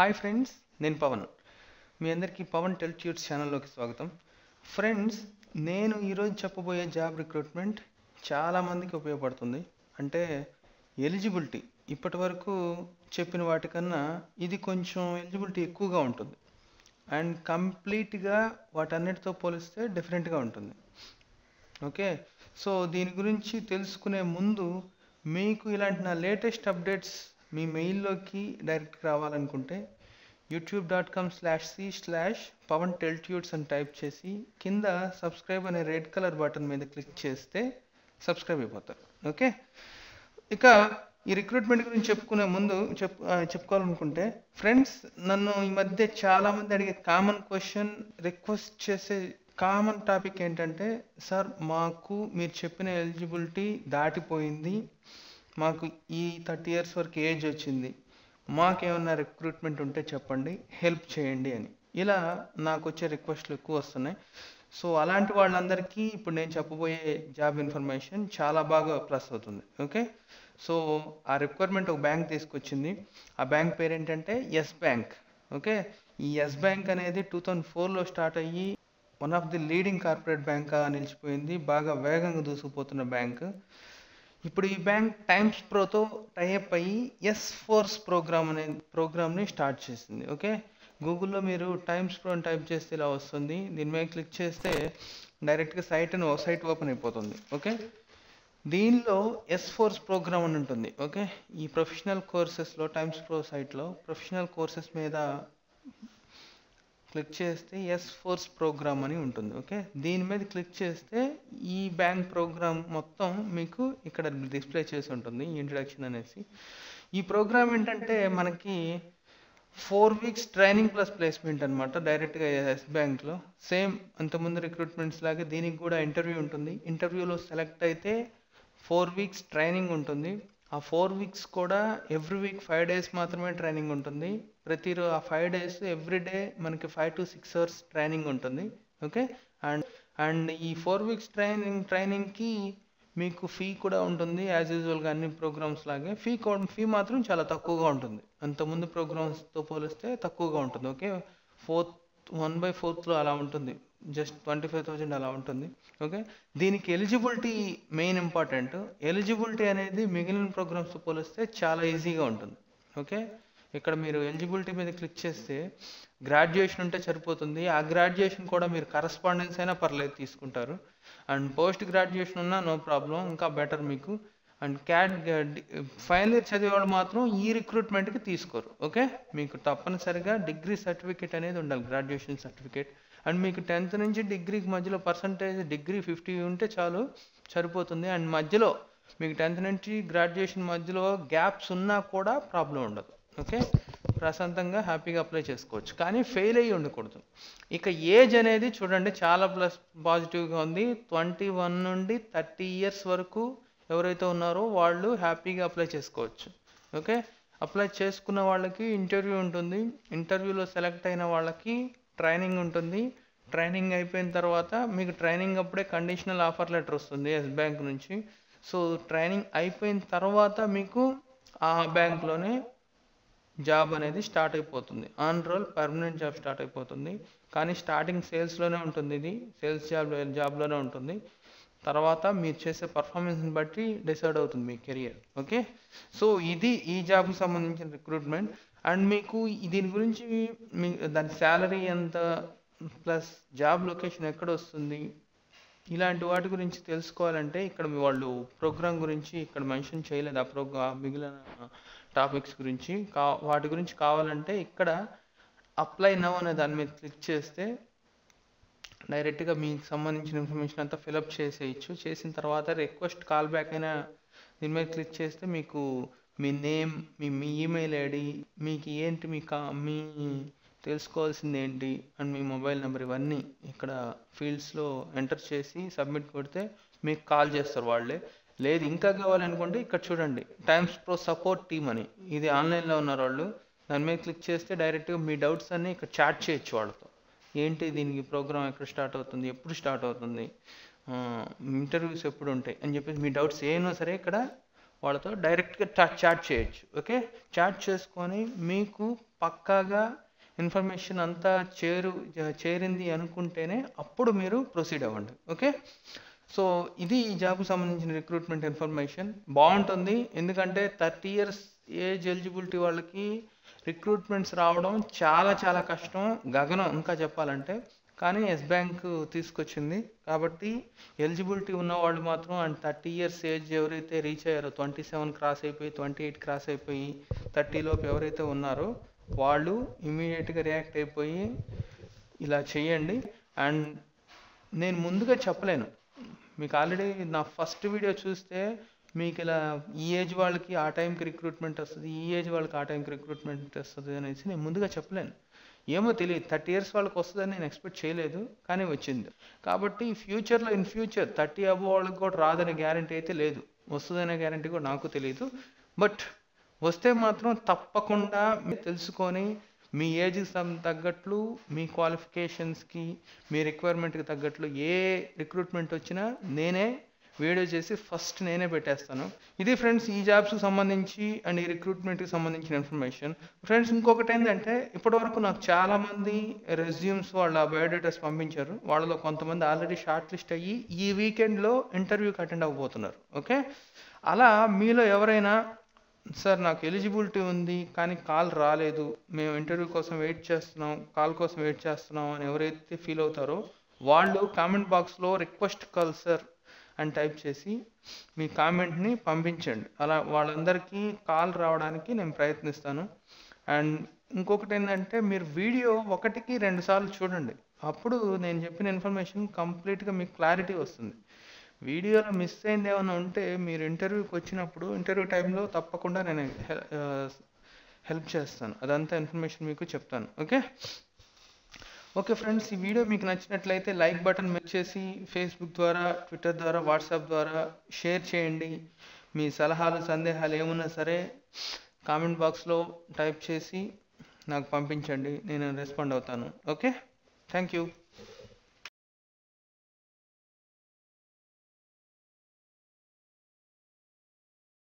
Hi friends నేను పవన్. మీ అందరికీ పవన్ టెల్ట్యూట్స్ ఛానల్లోకి స్వాగతం. ఫ్రెండ్స్ నేను ఈరోజు చెప్పబోయే జాబ్ రిక్రూట్మెంట్ చాలామందికి ఉపయోగపడుతుంది. అంటే ఎలిజిబిలిటీ ఇప్పటి వరకు చెప్పిన వాటికన్నా ఇది కొంచెం ఎలిజిబిలిటీ ఎక్కువగా ఉంటుంది. అండ్ కంప్లీట్గా వాటన్నిటితో పోలిస్తే డిఫరెంట్గా ఉంటుంది. ఓకే? సో దీని గురించి తెలుసుకునే ముందు మీకు ఇలాంటి నా లేటెస్ట్ అప్డేట్స్ మీ మెయిల్లోకి డైరెక్ట్ రావాలనుకుంటే YouTube dot com slash c slash Pavan టెల్ట్యూడ్స్ అని టైప్ చేసి కింద సబ్స్క్రైబ్ అనే రెడ్ కలర్ బటన్ మీద క్లిక్ చేస్తే సబ్స్క్రైబ్ అయిపోతారు. ఓకే? ఇక ఈ రిక్రూట్మెంట్ గురించి చెప్పుకునే ముందు చెప్ చెప్పుకోవాలనుకుంటే ఫ్రెండ్స్ నన్ను ఈ మధ్య చాలామంది అడిగే కామన్ క్వశ్చన్ రిక్వెస్ట్ చేసే కామన్ టాపిక్ ఏంటంటే సార్ మాకు మీరు చెప్పిన ఎలిజిబిలిటీ దాటిపోయింది. మాకు ఈ థర్టీ ఇయర్స్ వరకు ఏజ్ వచ్చింది. మాకేమన్నా రిక్రూట్మెంట్ ఉంటే చెప్పండి హెల్ప్ చేయండి అని. ఇలా నాకు వచ్చే రిక్వెస్ట్లు ఎక్కువ వస్తున్నాయి. సో అలాంటి వాళ్ళందరికీ ఇప్పుడు నేను చెప్పబోయే జాబ్ ఇన్ఫర్మేషన్ చాలా బాగా ప్లస్ అవుతుంది. ఓకే సో ఆ రిక్వైర్మెంట్ ఒక బ్యాంక్ తీసుకొచ్చింది. ఆ బ్యాంక్ పేరు ఏంటంటే ఎస్ బ్యాంక్ ఓకే ఈ ఎస్ బ్యాంక్ అనేది టూ థౌజండ్ ఫోర్లో స్టార్ట్ అయ్యి one of the leading corporate బ్యాంక్గా నిలిచిపోయింది. బాగా వేగంగా దూసుకుపోతున్న బ్యాంక్ ఇప్పుడు ఈ బ్యాంక్ టైమ్స్ ప్రోతో టైఅప్ అయ్యి ఎస్ ఫోర్స్ ప్రోగ్రామ్ అనే ప్రోగ్రామ్ని స్టార్ట్ చేసింది ఓకే గూగుల్లో మీరు టైమ్స్ ప్రో అని టైప్ చేస్తే ఇలా వస్తుంది. దీని మీద క్లిక్ చేస్తే డైరెక్ట్గా సైట్ అని సైట్ ఓపెన్ అయిపోతుంది ఓకే దీనిలో ఎస్ ఫోర్స్ ప్రోగ్రామ్ అని ఉంటుంది ఓకే ఈ ప్రొఫెషనల్ కోర్సెస్లో టైమ్స్ ప్రో సైట్లో ప్రొఫెషనల్ కోర్సెస్ మీద క్లిక్ చేస్తే ఎస్ ఫోర్స్ ప్రోగ్రామ్ అని ఉంటుంది ఓకే దీని మీద క్లిక్ చేస్తే ఈ బ్యాంక్ ప్రోగ్రామ్ మొత్తం మీకు ఇక్కడ డిస్ప్లే చేసి ఉంటుంది ఇంట్రడక్షన్ అనేసి. ఈ ప్రోగ్రామ్ ఏంటంటే మనకి four weeks training plus placement అనమాట డైరెక్ట్గా ఎస్ బ్యాంక్లో సేమ్ అంతకుముందు రిక్రూట్మెంట్స్ లాగా దీనికి కూడా ఇంటర్వ్యూ ఉంటుంది. ఇంటర్వ్యూలో సెలెక్ట్ అయితే ఫోర్ వీక్స్ ట్రైనింగ్ ఉంటుంది. ఆ ఫోర్ వీక్స్ కూడా ఎవ్రీ వీక్ ఫైవ్ డేస్ మాత్రమే ట్రైనింగ్ ఉంటుంది. ప్రతిరోజు ఆ ఫైవ్ డేస్ ఎవ్రీ డే మనకి five to six hours training ఉంటుంది. ఓకే? అండ్ అండ్ ఈ ఫోర్ వీక్స్ ట్రైనింగ్ ట్రైనింగ్కి మీకు ఫీ కూడా ఉంటుంది. యాజ్ యూజువల్గా అన్ని ప్రోగ్రామ్స్ లాగే. ఫీ ఫీ మాత్రం చాలా తక్కువగా ఉంటుంది. అంతకుముందు ప్రోగ్రామ్స్తో పోలిస్తే తక్కువగా ఉంటుంది. ఓకే? ఫోర్త్ వన్ బై ఫోర్త్లో అలా ఉంటుంది. జస్ట్ ట్వంటీ ఫైవ్ థౌజండ్ అలా ఉంటుంది. ఓకే? దీనికి ఎలిజిబిలిటీ మెయిన్ ఇంపార్టెంట్. ఎలిజిబిలిటీ అనేది మిగిలిన ప్రోగ్రామ్స్తో పోలిస్తే చాలా ఈజీగా ఉంటుంది. ఓకే? ఇక్కడ మీరు ఎలిజిబిలిటీ మీద క్లిక్ చేస్తే గ్రాడ్యుయేషన్ ఉంటే సరిపోతుంది. ఆ గ్రాడ్యుయేషన్ కూడా మీరు కరస్పాండెన్స్ అయినా పర్లేదు తీసుకుంటారు. అండ్ పోస్ట్ గ్రాడ్యుయేషన్ ఉన్నా నో ప్రాబ్లం. ఇంకా బెటర్ మీకు అండ్ క్యాట్ ఫైనల్ ఇయర్ చదివే వాళ్ళు మాత్రం ఈ రిక్రూట్మెంట్కి తీసుకోరు ఓకే? మీకు తప్పనిసరిగా డిగ్రీ సర్టిఫికేట్ అనేది ఉండాలి గ్రాడ్యుయేషన్ సర్టిఫికేట్. అండ్ మీకు టెన్త్ నుంచి డిగ్రీకి మధ్యలో పర్సంటేజ్ డిగ్రీ ఫిఫ్టీ ఉంటే చాలు సరిపోతుంది. అండ్ మధ్యలో మీకు టెన్త్ నుంచి గ్రాడ్యుయేషన్ మధ్యలో గ్యాప్స్ ఉన్నా కూడా ప్రాబ్లం ఉండదు ఓకే? ప్రశాంతంగా హ్యాపీగా అప్లై చేసుకోవచ్చు. కానీ ఫెయిల్ అయ్యి ఉండకూడదు. ఇక ఏజ్ అనేది చూడండి చాలా ప్లస్ పాజిటివ్గా ఉంది. ట్వంటీ వన్ నుండి థర్టీ ఇయర్స్ వరకు ఎవరైతే ఉన్నారో వాళ్ళు హ్యాపీగా అప్లై చేసుకోవచ్చు. ఓకే? అప్లై చేసుకున్న వాళ్ళకి ఇంటర్వ్యూ ఉంటుంది. ఇంటర్వ్యూలో సెలెక్ట్ అయిన వాళ్ళకి ట్రైనింగ్ ఉంటుంది. ట్రైనింగ్ అయిపోయిన తర్వాత మీకు ట్రైనింగ్ అప్పుడే కండిషనల్ ఆఫర్ లెటర్ వస్తుంది ఎస్ బ్యాంక్ నుంచి. సో ట్రైనింగ్ అయిపోయిన తర్వాత మీకు ఆ బ్యాంక్లోనే జాబ్ అనేది స్టార్ట్ అయిపోతుంది. On roll permanent job start అయిపోతుంది. కానీ స్టార్టింగ్ సేల్స్లోనే ఉంటుంది ఇది. సేల్స్ జాబ్ జాబ్లోనే ఉంటుంది. తర్వాత మీరు చేసే పర్ఫార్మెన్స్ని బట్టి డిసైడ్ అవుతుంది మీ కెరియర్ ఓకే సో ఇది ఈ జాబ్కి సంబంధించిన రిక్రూట్మెంట్ అండ్ మీకు దీని గురించి మీ దాని శాలరీ ఎంత ప్లస్ జాబ్ లొకేషన్ ఎక్కడ వస్తుంది? ఇలాంటి వాటి గురించి తెలుసుకోవాలంటే ఇక్కడ మీ వాళ్ళు ప్రోగ్రామ్ గురించి ఇక్కడ మెన్షన్ చేయలేదు. ఆ ప్రోగ్రా మిగిలిన టాపిక్స్ గురించి. కా వాటి గురించి కావాలంటే ఇక్కడ అప్లై నవ్ అనే దాని మీద క్లిక్ చేస్తే డైరెక్ట్గా మీకు సంబంధించిన ఇన్ఫర్మేషన్ అంతా ఫిలప్ చేసేయచ్చు. చేసిన తర్వాత రిక్వెస్ట్ కాల్ బ్యాక్ అయినా దీని మీద క్లిక్ చేస్తే మీకు మీ నేమ్ మీ మీ ఈమెయిల్ ఐడి మీకు ఏంటి మీ కా మీ తెలుసుకోవాల్సింది ఏంటి అండ్ మీ మొబైల్ నెంబర్ ఇవన్నీ ఇక్కడ ఫీల్డ్స్లో ఎంటర్ చేసి సబ్మిట్ కొడితే మీకు కాల్ చేస్తారు వాళ్ళే. లేదు ఇంకా కావాలనుకుంటే ఇక్కడ చూడండి టైమ్స్ ప్రో సపోర్ట్ టీమ్ అని. ఇది ఆన్లైన్లో ఉన్నారు వాళ్ళు. దాని మీద క్లిక్ చేస్తే డైరెక్ట్గా మీ డౌట్స్ అన్నీ ఇక్కడ చాట్ చేయొచ్చు వాళ్ళతో. ఏంటి దీనికి ప్రోగ్రామ్ ఎక్కడ స్టార్ట్ అవుతుంది? ఎప్పుడు స్టార్ట్ అవుతుంది? ఇంటర్వ్యూస్ ఎప్పుడు ఉంటాయి? అని చెప్పేసి మీ డౌట్స్ ఏమైనా సరే ఇక్కడ వాళ్ళతో డైరెక్ట్గా చాట్ చాట్ చేయొచ్చు. ఓకే? చాట్ చేసుకొని మీకు పక్కాగా ఇన్ఫర్మేషన్ అంతా చేరు చేరింది అనుకుంటేనే అప్పుడు మీరు ప్రొసీడ్ అవ్వండి. ఓకే? సో ఇది ఈ జాబ్కు సంబంధించిన రిక్రూట్మెంట్ ఇన్ఫర్మేషన్. బాగుంటుంది. ఎందుకంటే థర్టీ ఇయర్స్ ఏజ్ ఎలిజిబిలిటీ వాళ్ళకి రిక్రూట్మెంట్స్ రావడం చాలా చాలా కష్టం. గగనం ఇంకా చెప్పాలంటే. కానీ ఎస్ బ్యాంక్ తీసుకొచ్చింది. కాబట్టి ఎలిజిబిలిటీ ఉన్న వాళ్ళు మాత్రం అండ్ థర్టీ ఇయర్స్ ఏజ్ ఎవరైతే రీచ్ అయ్యారో ట్వంటీ సెవెన్ క్రాస్ అయిపోయి ట్వంటీ ఎయిట్ క్రాస్ అయిపోయి థర్టీలోపు ఎవరైతే ఉన్నారో వాళ్ళు ఇమీడియట్గా రియాక్ట్ అయిపోయి ఇలా చేయండి. అండ్ నేను ముందుగా చెప్పలేను. మీకు ఆల్రెడీ నా ఫస్ట్ వీడియో చూస్తే మీకు ఇలా ఈ ఏజ్ వాళ్ళకి ఆ టైంకి రిక్రూట్మెంట్ వస్తుంది ఈ ఏజ్ వాళ్ళకి ఆ టైంకి రిక్రూట్మెంట్ వస్తుంది అనేసి నేను ముందుగా చెప్పలేను. ఏమో తెలియదు. థర్టీ ఇయర్స్ వాళ్ళకి వస్తుందని నేను ఎక్స్పెక్ట్ చేయలేదు కానీ వచ్చింది. కాబట్టి ఫ్యూచర్లో ఇన్ ఫ్యూచర్ థర్టీ అబో వాళ్ళకి కూడా రాదనే గ్యారంటీ అయితే లేదు. వస్తుందనే గ్యారంటీ కూడా నాకు తెలియదు బట్ వస్తే మాత్రం తప్పకుండా మీరు తెలుసుకొని మీ ఏజ్కి తగ్గట్లు మీ క్వాలిఫికేషన్స్కి మీ రిక్వైర్మెంట్కి తగ్గట్లు ఏ రిక్రూట్మెంట్ వచ్చినా నేనే వీడియో చేసి ఫస్ట్ నేనే పెట్టేస్తాను. ఇది ఫ్రెండ్స్ ఈ జాబ్స్కి సంబంధించి అండ్ ఈ రిక్రూట్మెంట్కి సంబంధించిన ఇన్ఫర్మేషన్ ఫ్రెండ్స్ ఇంకొకటి ఏంటంటే ఇప్పటివరకు నాకు చాలామంది రెజ్యూమ్స్ వాళ్ళ బయోడేటాస్ పంపించారు. వాళ్ళలో కొంతమంది ఆల్రెడీ షార్ట్ లిస్ట్ అయ్యి ఈ వీకెండ్లో ఇంటర్వ్యూకి అటెండ్ అవ్వబోతున్నారు. ఓకే అలా మీలో ఎవరైనా సార్ నాకు ఎలిజిబిలిటీ ఉంది కానీ కాల్ రాలేదు. మేము ఇంటర్వ్యూ కోసం వెయిట్ చేస్తున్నాం కాల్ కోసం వెయిట్ చేస్తున్నాం అని ఎవరైతే ఫీల్ అవుతారో వాళ్ళు కామెంట్ బాక్స్లో రిక్వెస్ట్ కాల్ సార్ అని టైప్ చేసి మీ కామెంట్ని పంపించండి. అలా వాళ్ళందరికీ కాల్ రావడానికి నేను ప్రయత్నిస్తాను. అండ్ ఇంకొకటి ఏంటంటే మీరు వీడియో ఒకటికి రెండు సార్లు చూడండి. అప్పుడు నేను చెప్పిన ఇన్ఫర్మేషన్ కంప్లీట్గా మీకు క్లారిటీ వస్తుంది. వీడియోలో మిస్ అయింది ఏమైనా ఉంటే మీరు ఇంటర్వ్యూకి వచ్చినప్పుడు ఇంటర్వ్యూ టైంలో తప్పకుండా నేను హెల్ప్ చేస్తాను. అదంతా ఇన్ఫర్మేషన్ మీకు చెప్తాను. ఓకే ఓకే ఫ్రెండ్స్ ఈ వీడియో మీకు నచ్చినట్లయితే లైక్ బటన్ మెచ్ చేసి ఫేస్బుక్ ద్వారా ట్విట్టర్ ద్వారా వాట్సాప్ ద్వారా షేర్ చేయండి. మీ సలహాలు సందేహాలు ఏమున్నా సరే కామెంట్ బాక్స్లో టైప్ చేసి నాకు పంపించండి. నేను రెస్పాండ్ అవుతాను. ఓకే? Thank you.